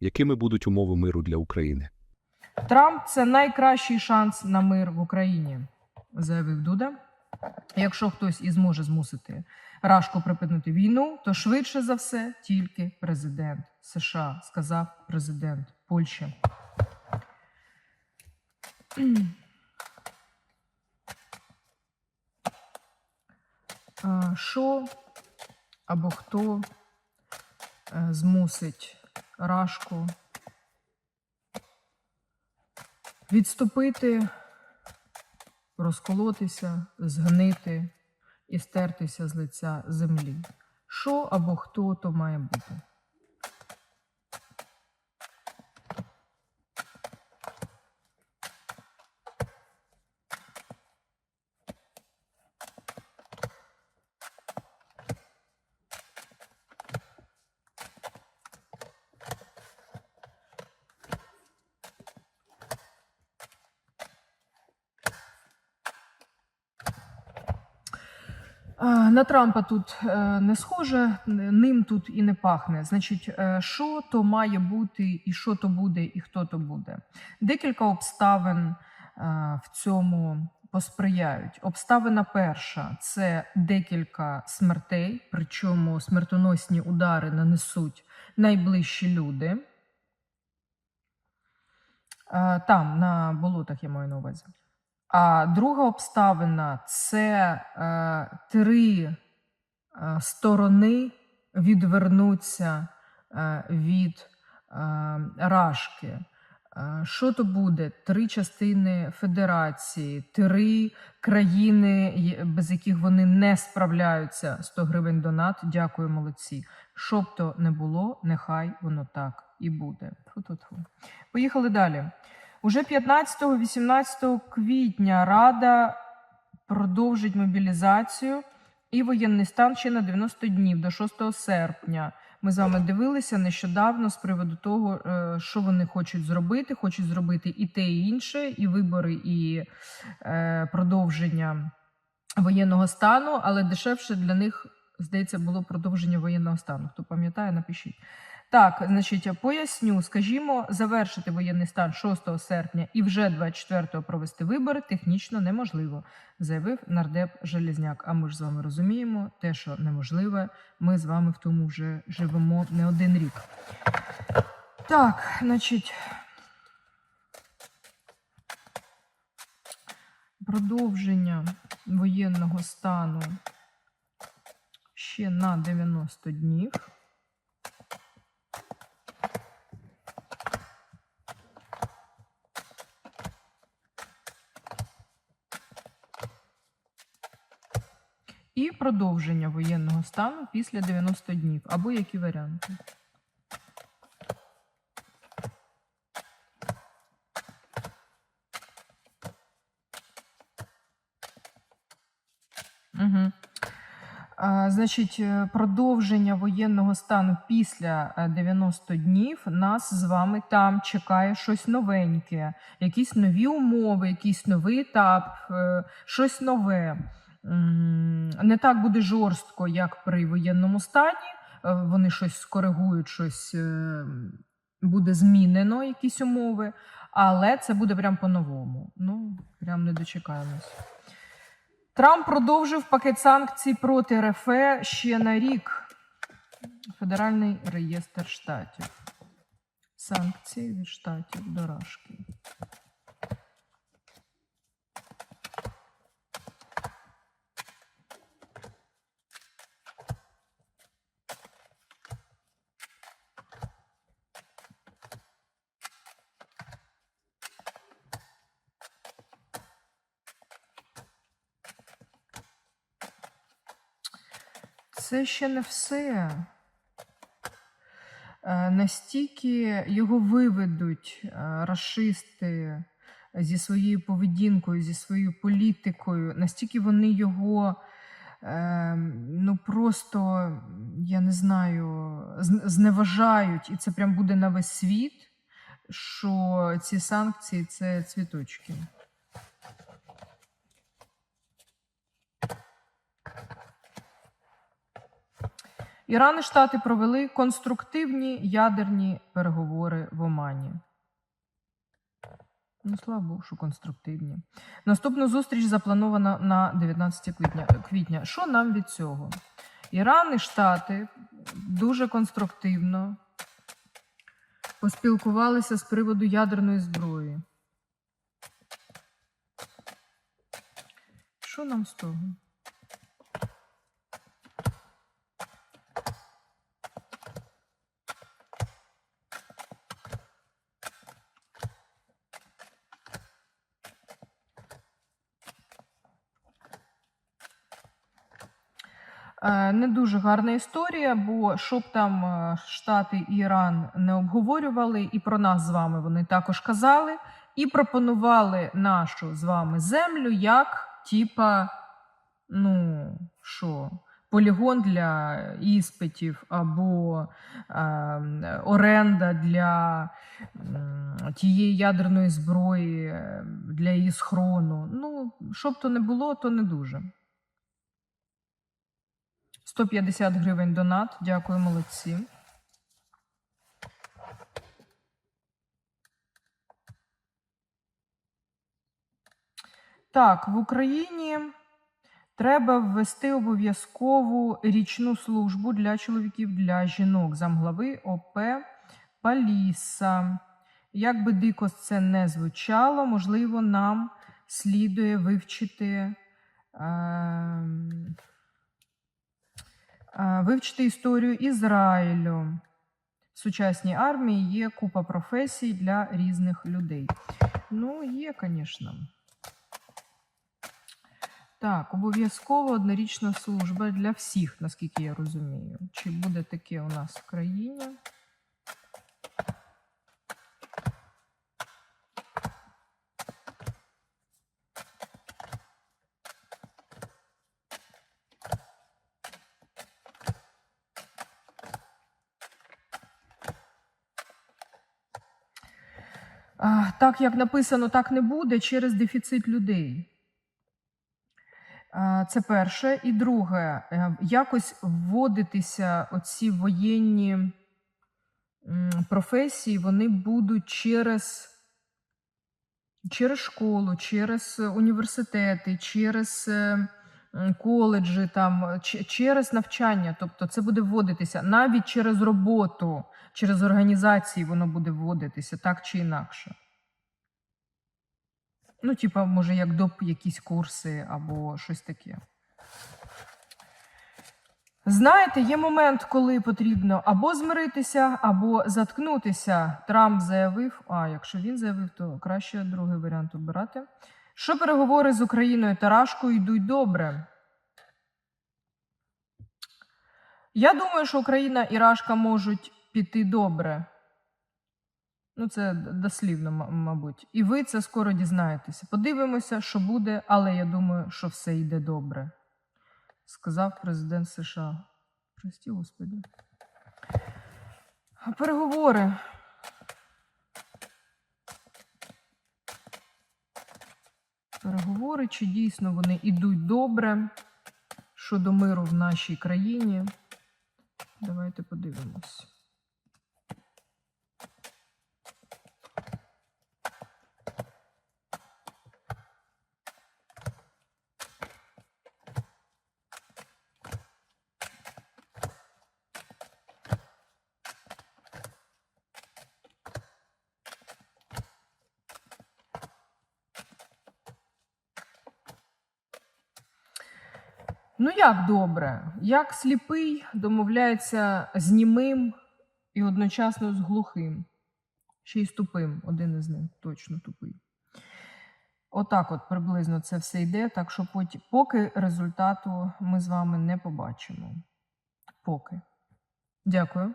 Якими будуть умови миру для України? Трамп це найкращий шанс на мир в Україні, заявив Дуда. Якщо хтось і зможе змусити Рашку припинити війну, то швидше за все тільки президент США, сказав президент Польщі. А, Що або хто е, змусить Рашку відступити, розколотися, згнити і стертися з лиця землі. Що або хто то має бути? На Трампа тут е, не схоже, ним тут і не пахне. Значить, е, що то має бути, і що то буде, і хто то буде. Декілька обставин е, в цьому посприяють. Обставина перша це декілька смертей, причому смертоносні удари нанесуть найближчі люди. Там, на болотах, я маю на увазі. А друга обставина це е, три е, сторони відвернуться е, від е, Рашки. Е, Що то буде? Три частини федерації, три країни, без яких вони не справляються. 100 гривень донат. Дякую, молодці. Що б то не було, нехай воно так і буде. Фу-ту-ту. Поїхали далі. Уже 15-18 квітня Рада продовжить мобілізацію і воєнний стан ще на 90 днів до 6 серпня. Ми з вами дивилися нещодавно з приводу того, е, що вони хочуть зробити. Хочуть зробити і те, і інше, і вибори, і е, продовження воєнного стану, але дешевше для них, здається, було продовження воєнного стану. Хто пам'ятає, напишіть. Так, значить, поясню, скажімо, завершити воєнний стан 6 серпня і вже 24-го провести вибори технічно неможливо, заявив нардеп Железняк. А ми ж з вами розуміємо, те, що неможливе, ми з вами в тому вже живемо не один рік. Так, значить. Продовження воєнного стану ще на 90 днів. І продовження воєнного стану після 90 днів, або які варіанти. Угу. А, значить, е, продовження воєнного стану після е, 90 днів нас з вами там чекає щось новеньке, якісь нові умови, якийсь новий етап, е, щось нове. Не так буде жорстко, як при воєнному стані. Е, Вони щось скоригують, щось е, буде змінено, якісь умови, але це буде прям по-новому. Ну, прям не дочекаємось. Трамп продовжив пакет санкцій проти РФ ще на рік. Федеральний реєстр штатів. Санкції від штатів до. Це ще не все. Е, Настільки його виведуть е, расисти зі своєю поведінкою, зі своєю політикою, настільки вони його е, ну просто, я не знаю, зневажають, і це прям буде на весь світ, що ці санкції це цвіточки. Іран і Штати провели конструктивні ядерні переговори в Омані. Ну, слава Богу, що конструктивні. Наступну зустріч запланована на 19 квітня. квітня. Що нам від цього? Іран і Штати дуже конструктивно поспілкувалися з приводу ядерної зброї. Що нам з того? Не дуже гарна історія, бо щоб там е, Штати і Іран не обговорювали, і про нас з вами вони також казали, і пропонували нашу з вами землю як, типа, ну, що, полігон для іспитів або е, оренда для м, тієї ядерної зброї, е, для її схрону. Ну, щоб то не було, то не дуже. 150 гривень донат. Дякую, молодці. Так, в Україні треба ввести обов'язкову річну службу для чоловіків, для жінок. Замглави ОП Паліса. Як би дико це не звучало, можливо, нам слідує вивчити. е, Вивчити історію Ізраїлю. В сучасній армії є купа професій для різних людей. Ну, є, звісно. Так, обов'язково однорічна служба для всіх, наскільки я розумію. Чи буде таке у нас в країні? Так, як написано, так не буде через дефіцит людей. Це перше. І друге, е, якось вводитися оці воєнні професії, вони будуть через, через школу, через університети, через е, коледжі, там, через навчання. Тобто це буде вводитися навіть через роботу, через організації воно буде вводитися так чи інакше. Ну, типа, може, як доп якісь курси або щось таке. Знаєте, є момент, коли потрібно або змиритися, або заткнутися. Трамп заявив, а якщо він заявив, то краще другий варіант обирати. Що переговори з Україною та Рашкою йдуть добре. Я думаю, що Україна і Рашка можуть піти добре. Ну, це дослівно, мабуть. І ви це скоро дізнаєтеся. Подивимося, що буде, але я думаю, що все йде добре, сказав президент США. Прості, Господи. Переговори. Переговори, чи дійсно вони йдуть добре щодо миру в нашій країні. Давайте подивимось. Ну, як добре? Як сліпий домовляється з німим і одночасно з глухим, ще й з тупим, один із них точно тупий. Отак, от приблизно це все йде, так що поті- поки результату ми з вами не побачимо. Поки. Дякую.